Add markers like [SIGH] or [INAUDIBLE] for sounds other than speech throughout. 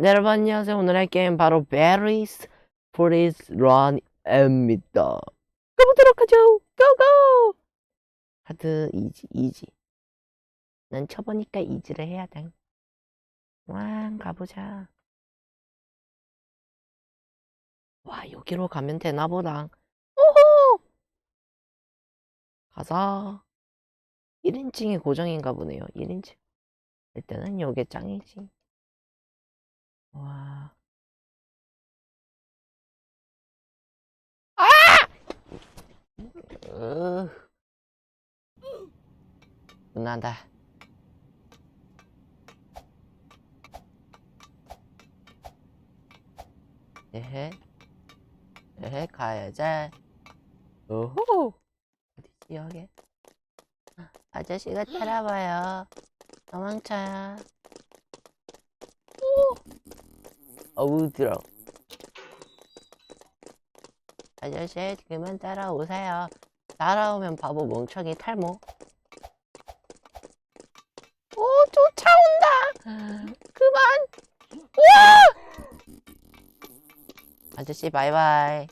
네, 여러분 안녕하세요. 오늘 할 게임 바로 Berries Freeze Run입니다. 가보도록 하죠. 고고! 하드 이지 이지. 난 쳐보니까 이지를 해야 돼. 와 가보자. 와 여기로 가면 되나 보다. 오호! 가자. 1인칭이 고정인가 보네요. 1인칭. 일단은 요게 짱이지. 와. 아! 으. 끝난다. 에헤. 에헤, 가야지. 오호! 어디지, 여기? 아저씨가 따라와요. 도망쳐요. 어우 들어 아저씨 그만 따라오세요. 따라오면 바보 멍청이 탈모. 오 쫓아온다! 그만! 우와! 아저씨 바이바이.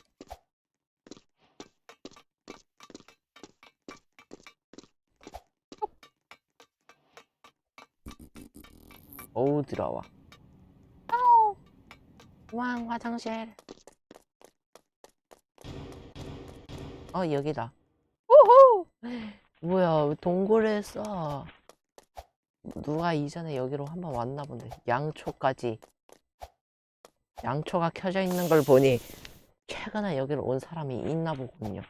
어우 들어와 왕 화장실. 어 여기다. 오호 뭐야 동굴에 써 누가 이전에 여기로 한번 왔나 본데. 양초까지. 양초가 켜져 있는 걸 보니 최근에 여기로 온 사람이 있나 보군요.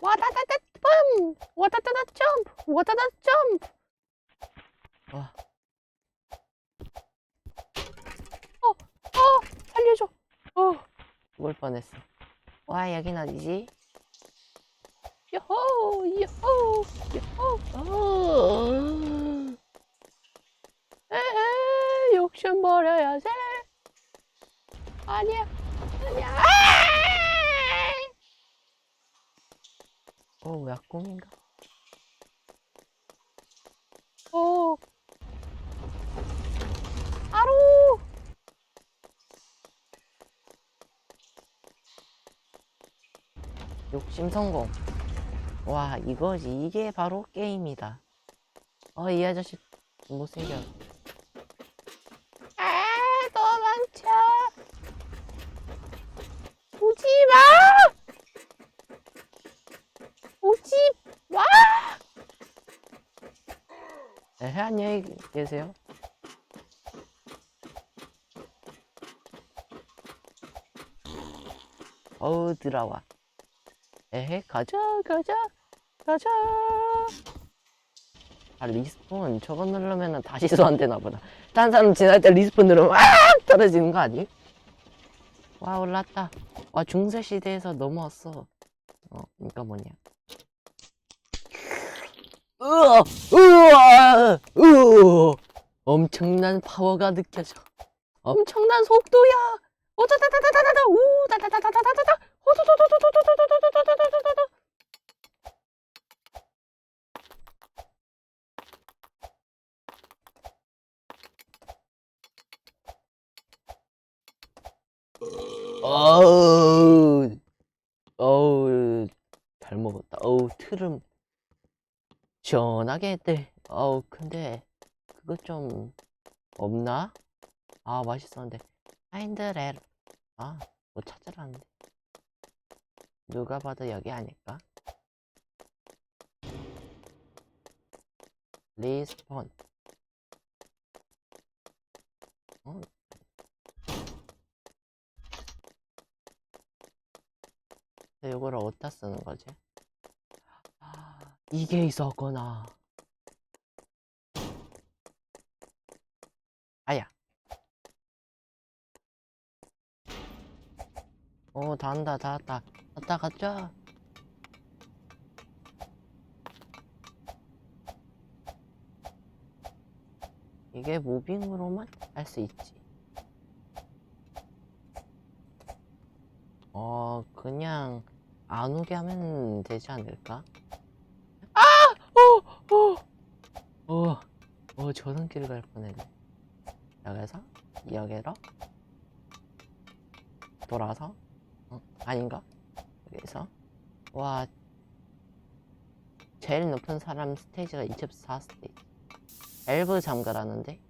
와다다다 뿜 와다다다 점프! 와다다다 점프 와. 어, 어, 살려줘. 어, 죽을 뻔했어. 와, 여긴 어디지? 요호, 요호, 요호. 어. 에헤, 욕심 버려야지. 아니야, 아니야. 아! 어, 뭐야, 꿈인가? 어. 바로! 욕심 성공. 와 이거지. 이게 바로 게임이다. 어 이 아저씨 못생겨. 아 도망쳐! 오지 마! 오지 마! 네 안녕히 계세요 어우 들어와. 에헤 가자 가자 가자. 아 리스폰 저거 누르면은 다시 소안 되나 보다. 딴 사람 지날 때 리스폰 누르면 아 떨어지는 거 아니? 와 올랐다. 와 중세 시대에서 넘어왔어. 어 그니까 뭐냐. 으아 으아 으 엄청난 파워가 느껴져. 엄청난 속도야 오다다다다다다 우 다다다다다다다 호도도도도도도도도도도도도도도 어우 어우 잘 먹었다 어우 트름 시원하게 했대 어우 근데 그거 좀 없나? 아 맛있었는데 하인드렐 아, 뭐 찾으라는데. 누가 봐도 여기 아닐까? 리스폰. 어? 이거를 어디다 쓰는 거지? 아, [GASPS] 이게 있었구나. 아야. 오, 다 한다, 다 왔다. 왔다, 가자. 이게 무빙으로만 할 수 있지. 어, 그냥 안 오게 하면 되지 않을까? 아! 어! 어! 어, 저승길 갈 뻔했네. 여기서 여기로 돌아서 어, 아닌가? 여기서 와 제일 높은 사람 스테이지가 24 스테이지. 엘브 잠가라는데?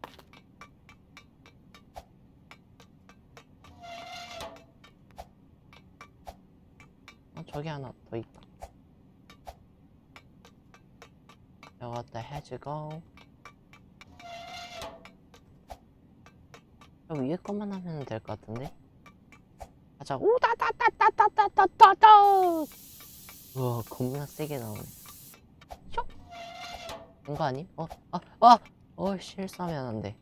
어, 저기 하나 더 있다. 이것도 해주고 저 위에 것만 하면 될 것 같은데? 가자 우다다다다다다다다 우와 겁나 세게 나오네 쇽 된거 아님? 어? 아! 아! 어 실수하면 안돼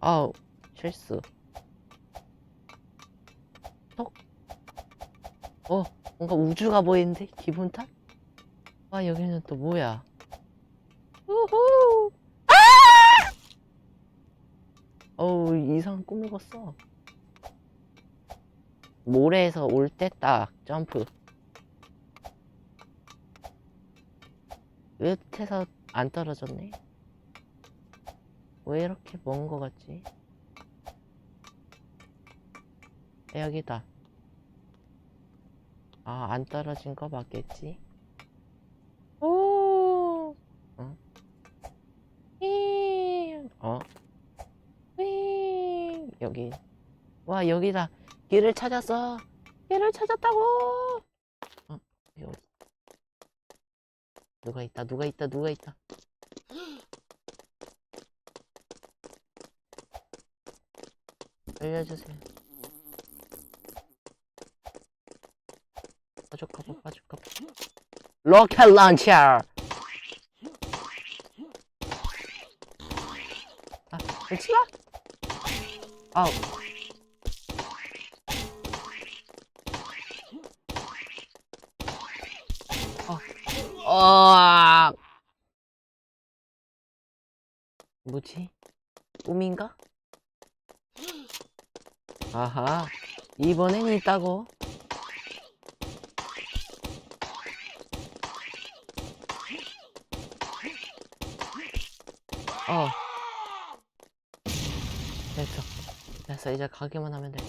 아우 실수 톡 어, 뭔가 우주가 보이는데? 기분 탓? 아, 여기는 또 뭐야? 우후! 아! 어우, 이상한 꿈을 꿨어. 모래에서 올 때 딱 점프. 끝에서 안 떨어졌네. 왜 이렇게 먼 거 같지? 여기다. 아, 안 떨어진 거 맞겠지? 오! 어? 윙! 어? 윙! 여기. 와, 여기다. 길을 찾았어. 길을 찾았다고! 어, 여기. 누가 있다, 누가 있다, 누가 있다. [GASPS] 알려주세요. 빠져가봐, 빠져가봐. 로켓 런처! 아, 그렇지 마! 아우. 어. 어. 뭐지? 꿈인가? 아하, 이번엔 있다고. 어. 됐어. 됐어. 이제 가기만 하면 돼.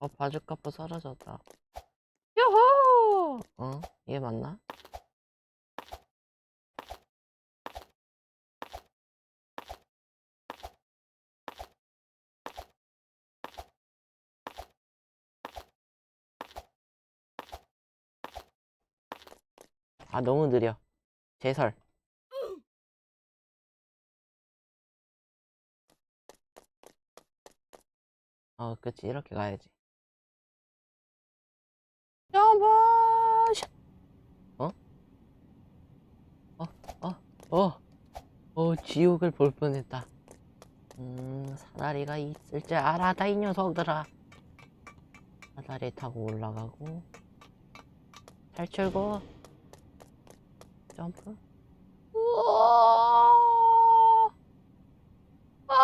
어, 바주카포 사라졌다. 요호! 어? 얘 맞나? 아, 너무 느려. 제설. 어, 그치. 이렇게 가야지. 점프! 샷! 어? 어, 어, 어, 어, 지옥을 볼 뻔했다. 음, 사다리가 있을 줄 알았다, 이 녀석들아. 사다리 타고 올라가고, 탈출고, 점프. 우와! 아!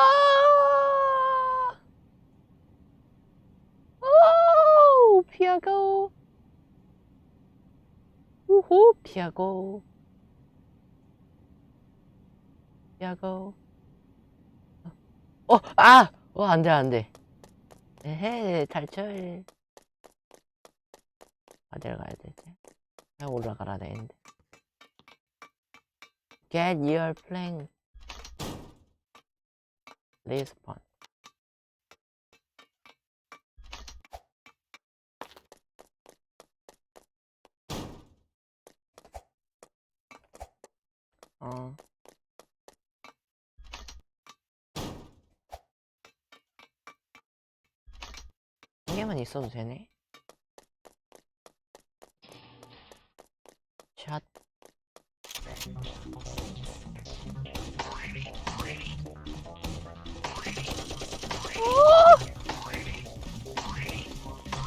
오! 피하고. 우호! 피하고. 피하고. 어, 아! 어, 안 돼, 안 돼. 에헤, 탈출. 어디를 가야 되지? 그냥 올라가라 되는데. Get your plane. Respawn. 어. 한 개만 있어도 되네.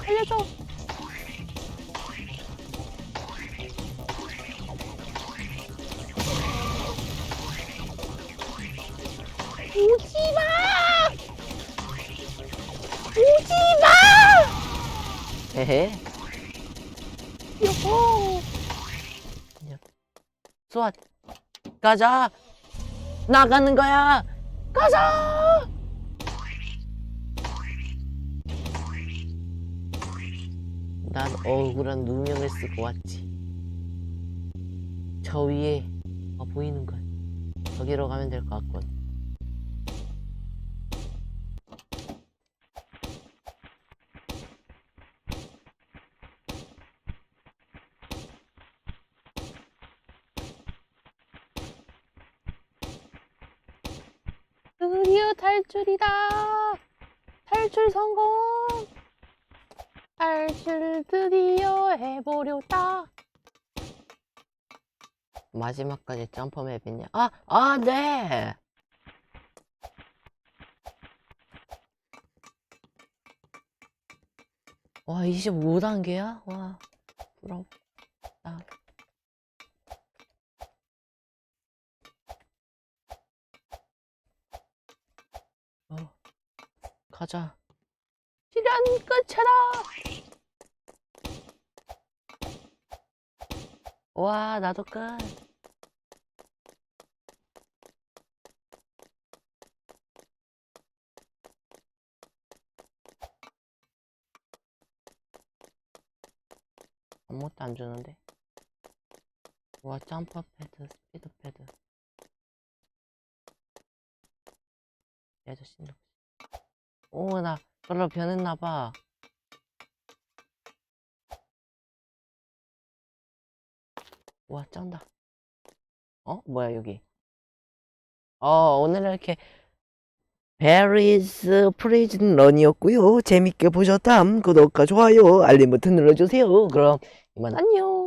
살려줘. 오지 마! 오지 마! 헤헤. 여보. 수아, 가자. 나가는 거야. 가자. 난 억울한 누명을 쓰고 왔지. 저 위에 어, 보이는 걸. 저기로 가면 될 것 같군. 드디어 탈출이다! 탈출 성공! 탈출 드디어 해보려다! 마지막까지 점프맵이냐? 아, 아, 네! 와, 25단계야? 와, 부럽다. 어, 가자. 끝이다! 와, 나도 끝. 아무것도 안 주는데. 와, 점퍼 패드, 스피드 패드. 이 아저씨는. 오, 나 별로 변했나 봐. 와, 쩐다. 어? 뭐야, 여기. 어, 오늘은 이렇게 베리스 프리즌 런이었고요. 재밌게 보셨다면 구독과 좋아요, 알림 버튼 눌러주세요. 그럼 이만 안녕.